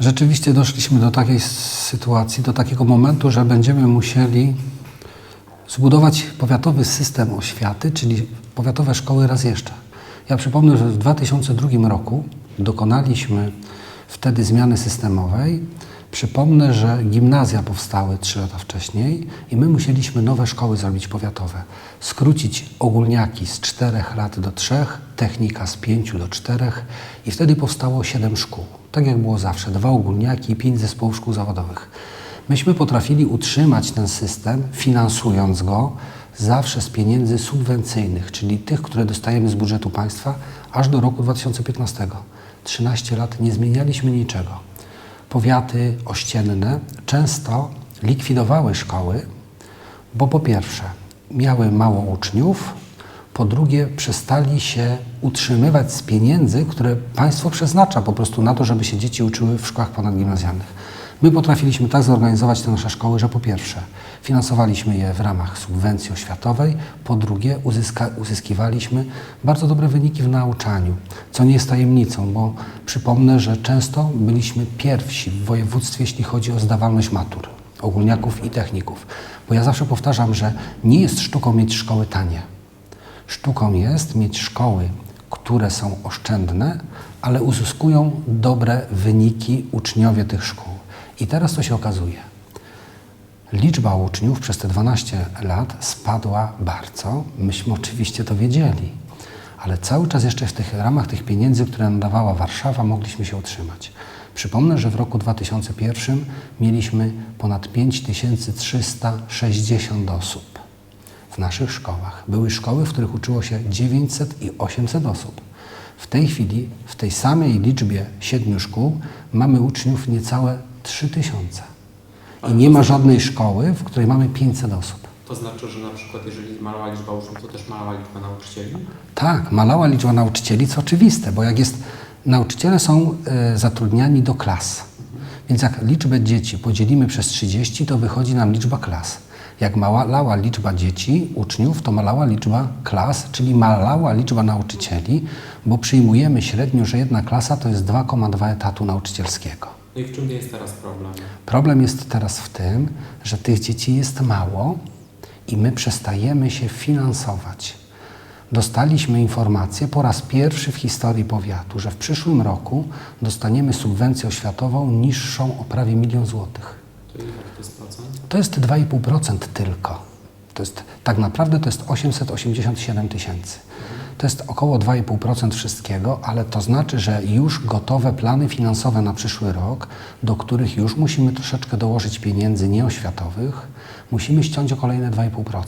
Rzeczywiście doszliśmy do takiej sytuacji, do takiego momentu, że będziemy musieli zbudować powiatowy system oświaty, czyli powiatowe szkoły raz jeszcze. Ja przypomnę, że w 2002 roku dokonaliśmy wtedy zmiany systemowej. Przypomnę, że gimnazja powstały trzy lata wcześniej i my musieliśmy nowe szkoły zrobić powiatowe. Skrócić ogólniaki z czterech lat do trzech, technika z pięciu do czterech i wtedy powstało siedem szkół. Tak jak było zawsze, dwa ogólniaki i pięć zespołów szkół zawodowych. Myśmy potrafili utrzymać ten system, finansując go zawsze z pieniędzy subwencyjnych, czyli tych, które dostajemy z budżetu państwa, aż do roku 2015. 13 lat nie zmienialiśmy niczego. Powiaty ościenne często likwidowały szkoły, bo po pierwsze miały mało uczniów, po drugie przestali się utrzymywać z pieniędzy, które państwo przeznacza po prostu na to, żeby się dzieci uczyły w szkołach ponadgimnazjalnych. My potrafiliśmy tak zorganizować te nasze szkoły, że po pierwsze finansowaliśmy je w ramach subwencji oświatowej, po drugie uzyska, uzyskiwaliśmy bardzo dobre wyniki w nauczaniu, co nie jest tajemnicą, bo przypomnę, że często byliśmy pierwsi w województwie, jeśli chodzi o zdawalność matur, ogólniaków i techników. Bo ja zawsze powtarzam, że nie jest sztuką mieć szkoły tanie. Sztuką jest mieć szkoły, które są oszczędne, ale uzyskują dobre wyniki uczniowie tych szkół. I teraz to się okazuje. Liczba uczniów przez te 12 lat spadła bardzo. Myśmy oczywiście to wiedzieli, ale cały czas jeszcze w tych ramach tych pieniędzy, które nadawała Warszawa, mogliśmy się utrzymać. Przypomnę, że w roku 2001 mieliśmy ponad 5360 osób w naszych szkołach. Były szkoły, w których uczyło się 900 i 800 osób. W tej chwili, w tej samej liczbie siedmiu szkół, mamy uczniów niecałe 3000. I nie ma żadnej szkoły, w której mamy 500 osób. To znaczy, że na przykład jeżeli mała liczba uczniów, to też mała liczba nauczycieli? Tak, malała liczba nauczycieli, co oczywiste, bo jak jest, nauczyciele są e, zatrudniani do klas. Więc jak liczbę dzieci podzielimy przez 30, to wychodzi nam liczba klas. Jak malała liczba dzieci, uczniów, to malała liczba klas, czyli malała liczba nauczycieli, bo przyjmujemy średnio, że jedna klasa to jest 2,2 etatu nauczycielskiego. No i w czym jest teraz problem? Problem jest teraz w tym, że tych dzieci jest mało i my przestajemy się finansować. Dostaliśmy informację po raz pierwszy w historii powiatu, że w przyszłym roku dostaniemy subwencję oświatową niższą o prawie milion złotych. To ile to jest procent? To jest 2,5% tylko. To jest, tak naprawdę to jest 887 tysięcy. To jest około 2,5% wszystkiego, ale to znaczy, że już gotowe plany finansowe na przyszły rok, do których już musimy troszeczkę dołożyć pieniędzy nieoświatowych, musimy ściąć o kolejne 2,5%.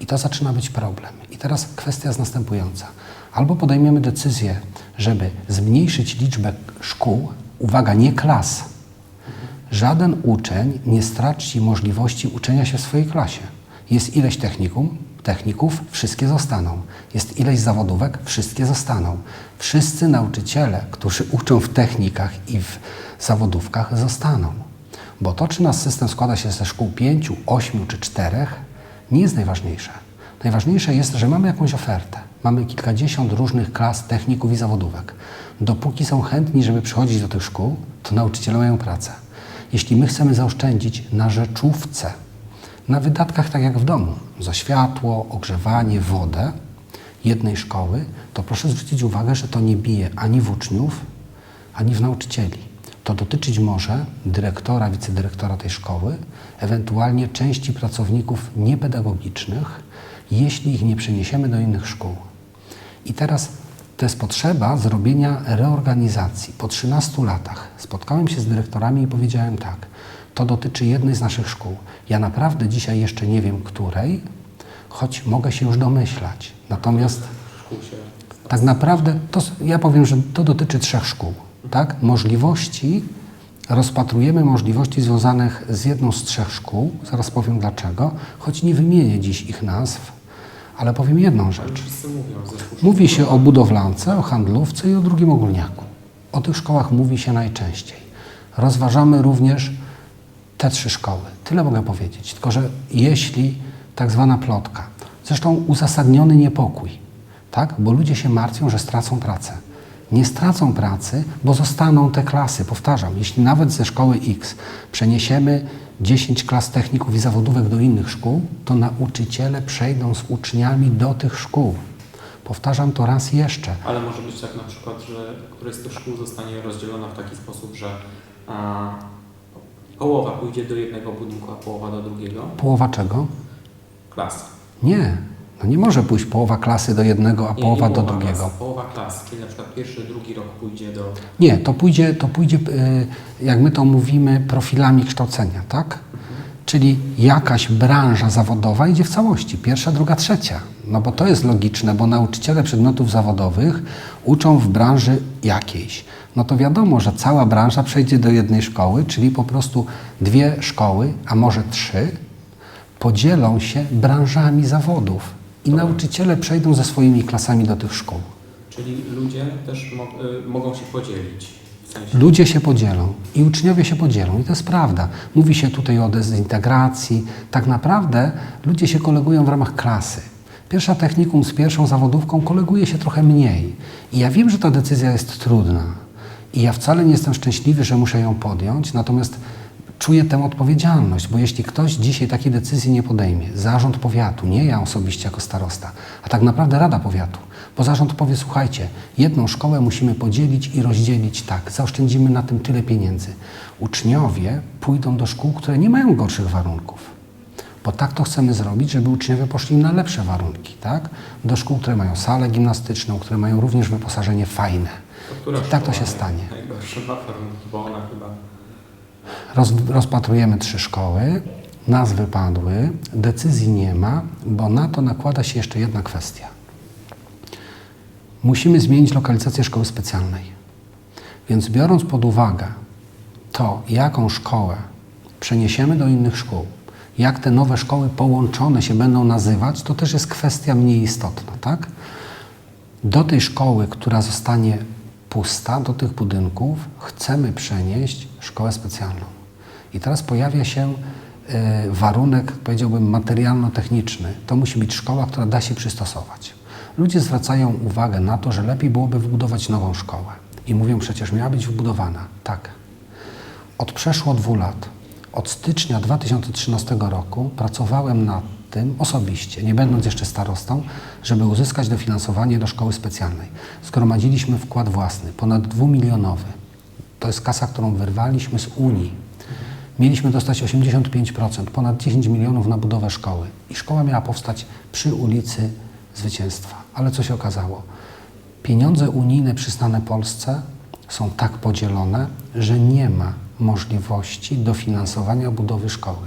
I to zaczyna być problem. I teraz kwestia jest następująca. Albo podejmiemy decyzję, żeby zmniejszyć liczbę szkół, uwaga, nie klas, żaden uczeń nie straci możliwości uczenia się w swojej klasie. Jest ileś technikum, techników, wszystkie zostaną. Jest ileś zawodówek, wszystkie zostaną. Wszyscy nauczyciele, którzy uczą w technikach i w zawodówkach, zostaną. Bo to, czy nasz system składa się ze szkół pięciu, ośmiu czy czterech, nie jest najważniejsze. Najważniejsze jest, że mamy jakąś ofertę. Mamy kilkadziesiąt różnych klas techników i zawodówek. Dopóki są chętni, żeby przychodzić do tych szkół, to nauczyciele mają pracę. Jeśli my chcemy zaoszczędzić na rzeczówce, na wydatkach tak jak w domu, za światło, ogrzewanie, wodę jednej szkoły, to proszę zwrócić uwagę, że to nie bije ani w uczniów, ani w nauczycieli. To dotyczyć może dyrektora, wicedyrektora tej szkoły, ewentualnie części pracowników niepedagogicznych, jeśli ich nie przeniesiemy do innych szkół. I teraz to jest potrzeba zrobienia reorganizacji. Po 13 latach spotkałem się z dyrektorami i powiedziałem tak, to dotyczy jednej z naszych szkół. Ja naprawdę dzisiaj jeszcze nie wiem, której, choć mogę się już domyślać. Natomiast tak naprawdę to, ja powiem, że to dotyczy trzech szkół. Tak? Możliwości, rozpatrujemy możliwości związanych z jedną z trzech szkół, zaraz powiem dlaczego, choć nie wymienię dziś ich nazw, ale powiem jedną rzecz. Mówi się o budowlance, o handlówce i o drugim ogólniaku. O tych szkołach mówi się najczęściej. Rozważamy również te trzy szkoły. Tyle mogę powiedzieć. Tylko, że jeśli tak zwana plotka, zresztą uzasadniony niepokój, tak? bo ludzie się martwią, że stracą pracę. nie stracą pracy, bo zostaną te klasy. Powtarzam, jeśli nawet ze szkoły X przeniesiemy 10 klas techników i zawodówek do innych szkół, to nauczyciele przejdą z uczniami do tych szkół. Powtarzam to raz jeszcze. Ale może być tak na przykład, że któraś z tych szkół zostanie rozdzielona w taki sposób, że połowa pójdzie do jednego budynku, a połowa do drugiego. Połowa czego? Klas. Nie. No nie może pójść połowa klasy do jednego, a Nie, połowa nie do połowa drugiego. Klas, połowa klas, czyli na przykład pierwszy, drugi rok pójdzie do... Nie, to pójdzie, to pójdzie, y, jak my to mówimy, profilami kształcenia, tak? Czyli jakaś branża zawodowa idzie w całości, pierwsza, druga, trzecia. No bo to jest logiczne, bo nauczyciele przedmiotów zawodowych uczą w branży jakiejś. No to wiadomo, że cała branża przejdzie do jednej szkoły, czyli po prostu dwie szkoły, a może trzy, podzielą się branżami zawodów i nauczyciele przejdą ze swoimi klasami do tych szkół. Czyli ludzie też mo y, mogą się podzielić. Ludzie się podzielą i uczniowie się podzielą i to jest prawda. Mówi się tutaj o dezintegracji. Tak naprawdę ludzie się kolegują w ramach klasy. Pierwsza technikum z pierwszą zawodówką koleguje się trochę mniej. I ja wiem, że ta decyzja jest trudna. I ja wcale nie jestem szczęśliwy, że muszę ją podjąć, natomiast czuję tę odpowiedzialność, bo jeśli ktoś dzisiaj takiej decyzji nie podejmie, zarząd powiatu, nie ja osobiście jako starosta, a tak naprawdę Rada Powiatu, bo zarząd powie, słuchajcie, jedną szkołę musimy podzielić i rozdzielić tak, zaoszczędzimy na tym tyle pieniędzy. Uczniowie pójdą do szkół, które nie mają gorszych warunków. Bo tak to chcemy zrobić, żeby uczniowie poszli na lepsze warunki, tak? Do szkół, które mają salę gimnastyczną, które mają również wyposażenie fajne. I tak to się stanie. Bo ona chyba... Roz, rozpatrujemy trzy szkoły, nazwy padły, decyzji nie ma, bo na to nakłada się jeszcze jedna kwestia. Musimy zmienić lokalizację szkoły specjalnej. Więc biorąc pod uwagę to, jaką szkołę przeniesiemy do innych szkół, jak te nowe szkoły połączone się będą nazywać, to też jest kwestia mniej istotna, tak? Do tej szkoły, która zostanie pusta, do tych budynków, chcemy przenieść szkołę specjalną. I teraz pojawia się e, warunek, powiedziałbym, materialno-techniczny. To musi być szkoła, która da się przystosować. Ludzie zwracają uwagę na to, że lepiej byłoby wybudować nową szkołę. I mówią, przecież miała być wybudowana. Tak. Od przeszło dwóch lat, od stycznia 2013 roku, pracowałem nad tym osobiście, nie będąc jeszcze starostą, żeby uzyskać dofinansowanie do szkoły specjalnej. Zgromadziliśmy wkład własny, ponad dwumilionowy. To jest kasa, którą wyrwaliśmy z Unii. Mieliśmy dostać 85%, ponad 10 milionów na budowę szkoły. I szkoła miała powstać przy ulicy Zwycięstwa. Ale co się okazało? Pieniądze unijne przyznane Polsce są tak podzielone, że nie ma możliwości dofinansowania budowy szkoły.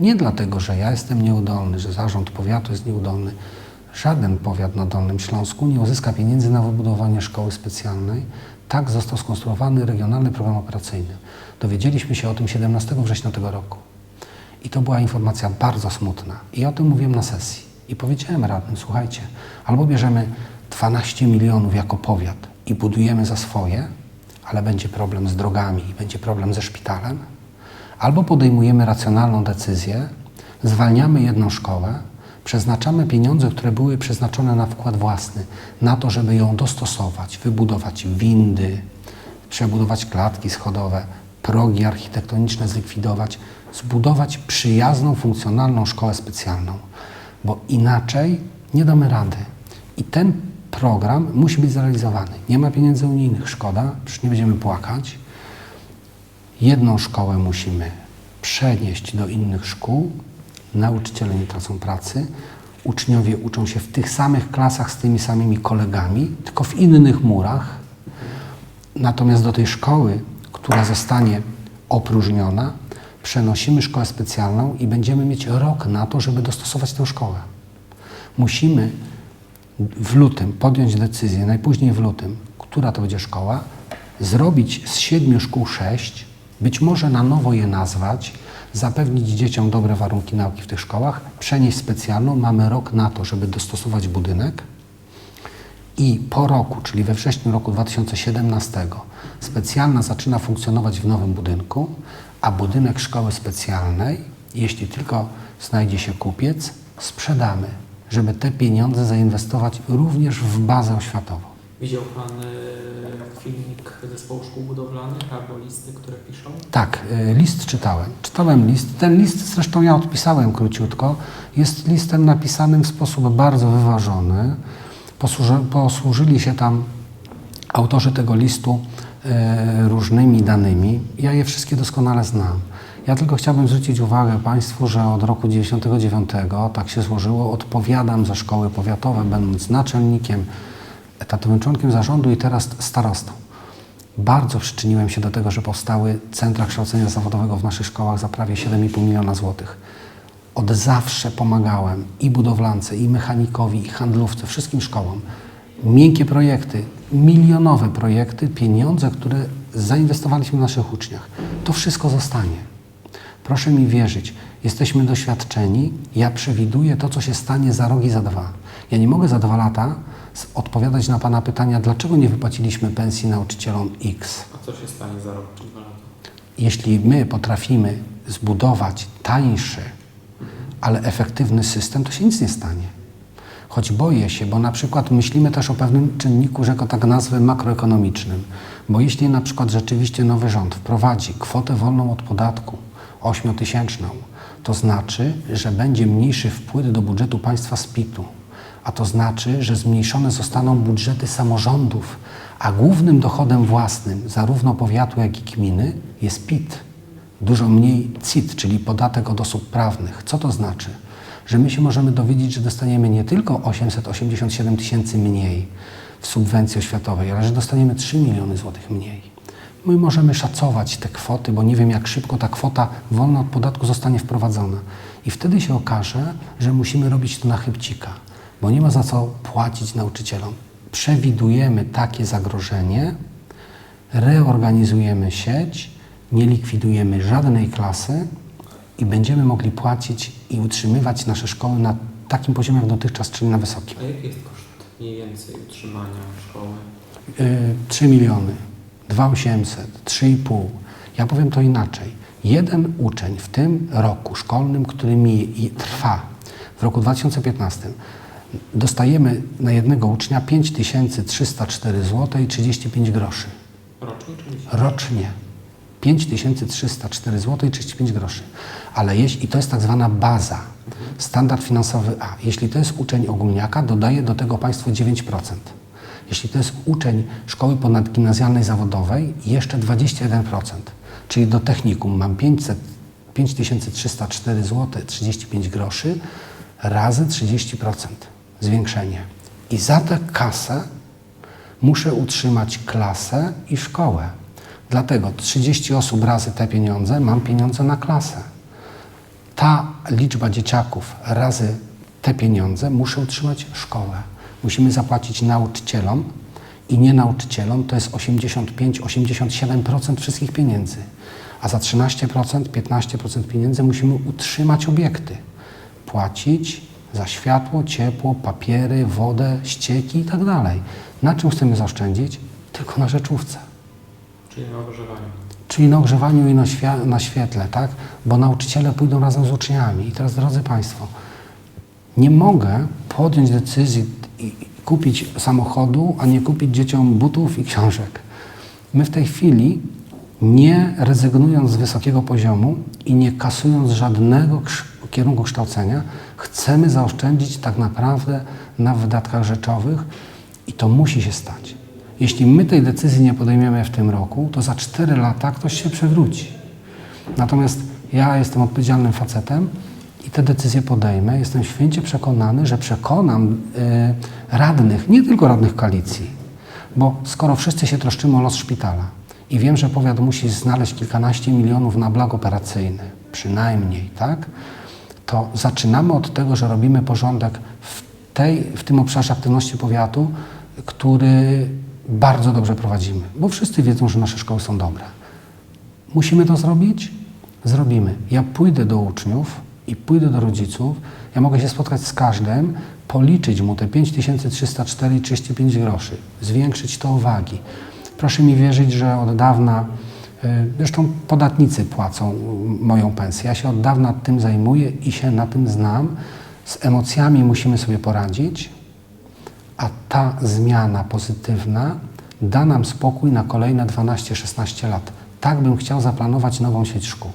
Nie dlatego, że ja jestem nieudolny, że zarząd powiatu jest nieudolny. Żaden powiat na Dolnym Śląsku nie uzyska pieniędzy na wybudowanie szkoły specjalnej. Tak został skonstruowany regionalny program operacyjny. Dowiedzieliśmy się o tym 17 września tego roku. I to była informacja bardzo smutna. I o tym mówiłem na sesji. I powiedziałem radnym, słuchajcie, albo bierzemy 12 milionów jako powiat i budujemy za swoje, ale będzie problem z drogami i będzie problem ze szpitalem, albo podejmujemy racjonalną decyzję, zwalniamy jedną szkołę, przeznaczamy pieniądze, które były przeznaczone na wkład własny, na to, żeby ją dostosować, wybudować windy, przebudować klatki schodowe, progi architektoniczne zlikwidować, zbudować przyjazną, funkcjonalną szkołę specjalną, bo inaczej nie damy rady. I ten program musi być zrealizowany. Nie ma pieniędzy unijnych, szkoda, przecież nie będziemy płakać. Jedną szkołę musimy przenieść do innych szkół, nauczyciele nie tracą pracy, uczniowie uczą się w tych samych klasach z tymi samymi kolegami, tylko w innych murach. Natomiast do tej szkoły, która zostanie opróżniona, przenosimy szkołę specjalną i będziemy mieć rok na to, żeby dostosować tę szkołę. Musimy w lutym podjąć decyzję, najpóźniej w lutym, która to będzie szkoła, zrobić z siedmiu szkół sześć, być może na nowo je nazwać, zapewnić dzieciom dobre warunki nauki w tych szkołach, przenieść specjalną. Mamy rok na to, żeby dostosować budynek. I po roku, czyli we wrześniu roku 2017, specjalna zaczyna funkcjonować w nowym budynku, a budynek szkoły specjalnej, jeśli tylko znajdzie się kupiec, sprzedamy, żeby te pieniądze zainwestować również w bazę oświatową. Widział Pan y, filmik zespołu szkół budowlanych albo listy, które piszą? Tak, y, list czytałem. Czytałem list. Ten list zresztą ja odpisałem króciutko. Jest listem napisanym w sposób bardzo wyważony. Posłuży, posłużyli się tam autorzy tego listu e, różnymi danymi. Ja je wszystkie doskonale znam. Ja tylko chciałbym zwrócić uwagę Państwu, że od roku 99, tak się złożyło, odpowiadam za szkoły powiatowe, będąc naczelnikiem, etatowym członkiem zarządu i teraz starostą. Bardzo przyczyniłem się do tego, że powstały centra kształcenia zawodowego w naszych szkołach za prawie 7,5 miliona złotych. Od zawsze pomagałem i budowlance, i mechanikowi, i handlówce, wszystkim szkołom. Miękkie projekty, milionowe projekty, pieniądze, które zainwestowaliśmy w naszych uczniach. To wszystko zostanie. Proszę mi wierzyć, jesteśmy doświadczeni. Ja przewiduję to, co się stanie za rok i za dwa. Ja nie mogę za dwa lata odpowiadać na Pana pytania, dlaczego nie wypłaciliśmy pensji nauczycielom X. A co się stanie za rok czy dwa lata? Jeśli my potrafimy zbudować tańszy, ale efektywny system, to się nic nie stanie. Choć boję się, bo na przykład myślimy też o pewnym czynniku, że go tak nazwę makroekonomicznym. Bo jeśli na przykład rzeczywiście nowy rząd wprowadzi kwotę wolną od podatku ośmiotysięczną, to znaczy, że będzie mniejszy wpływ do budżetu państwa z PIT-u. A to znaczy, że zmniejszone zostaną budżety samorządów, a głównym dochodem własnym zarówno powiatu, jak i gminy jest PIT. Dużo mniej CIT, czyli podatek od osób prawnych. Co to znaczy? Że my się możemy dowiedzieć, że dostaniemy nie tylko 887 tysięcy mniej w subwencji oświatowej, ale że dostaniemy 3 miliony złotych mniej. My możemy szacować te kwoty, bo nie wiem, jak szybko ta kwota wolna od podatku zostanie wprowadzona. I wtedy się okaże, że musimy robić to na chybcika, bo nie ma za co płacić nauczycielom. Przewidujemy takie zagrożenie, reorganizujemy sieć, nie likwidujemy żadnej klasy i będziemy mogli płacić i utrzymywać nasze szkoły na takim poziomie jak dotychczas, czyli na wysokim. A jaki jest koszt mniej więcej utrzymania szkoły? Y, 3 miliony, 2800, 3,5. Ja powiem to inaczej. Jeden uczeń w tym roku szkolnym, który mi trwa, w roku 2015, dostajemy na jednego ucznia 5304 zł i 35 groszy. Rocznie czy miesięcznie? Rocznie. 5304 zł i 35 groszy. Ale jeśli, i to jest tak zwana baza, standard finansowy A. Jeśli to jest uczeń ogólniaka, dodaje do tego państwo 9%. Jeśli to jest uczeń szkoły ponadgimnazjalnej zawodowej, jeszcze 21%. Czyli do technikum mam 500, 5304 zł 35 groszy razy 30% zwiększenie. I za tę kasę muszę utrzymać klasę i szkołę. Dlatego 30 osób razy te pieniądze, mam pieniądze na klasę. Ta liczba dzieciaków razy te pieniądze muszę utrzymać szkołę. Musimy zapłacić nauczycielom i nie nauczycielom, to jest 85-87% wszystkich pieniędzy. A za 13%, 15% pieniędzy musimy utrzymać obiekty. Płacić za światło, ciepło, papiery, wodę, ścieki i tak dalej. Na czym chcemy zaoszczędzić? Tylko na rzeczówce. Czyli na ogrzewaniu. Czyli na ogrzewaniu i na, na świetle, tak? Bo nauczyciele pójdą razem z uczniami. I teraz, drodzy Państwo, nie mogę podjąć decyzji i kupić samochodu, a nie kupić dzieciom butów i książek. My w tej chwili, nie rezygnując z wysokiego poziomu i nie kasując żadnego kierunku kształcenia, chcemy zaoszczędzić tak naprawdę na wydatkach rzeczowych i to musi się stać. Jeśli my tej decyzji nie podejmiemy w tym roku, to za 4 lata ktoś się przewróci. Natomiast ja jestem odpowiedzialnym facetem i te decyzje podejmę. Jestem święcie przekonany, że przekonam y, radnych, nie tylko radnych koalicji, bo skoro wszyscy się troszczymy o los szpitala i wiem, że powiat musi znaleźć kilkanaście milionów na blag operacyjny, przynajmniej, tak? To zaczynamy od tego, że robimy porządek w, tej, w tym obszarze aktywności powiatu, który bardzo dobrze prowadzimy, bo wszyscy wiedzą, że nasze szkoły są dobre. Musimy to zrobić? Zrobimy. Ja pójdę do uczniów i pójdę do rodziców. Ja mogę się spotkać z każdym, policzyć mu te 5304,35 groszy, zwiększyć to o wagi. Proszę mi wierzyć, że od dawna, y, zresztą podatnicy płacą y, moją pensję. Ja się od dawna tym zajmuję i się na tym znam. Z emocjami musimy sobie poradzić, a ta zmiana pozytywna da nam spokój na kolejne 12-16 lat. Tak bym chciał zaplanować nową sieć szkół.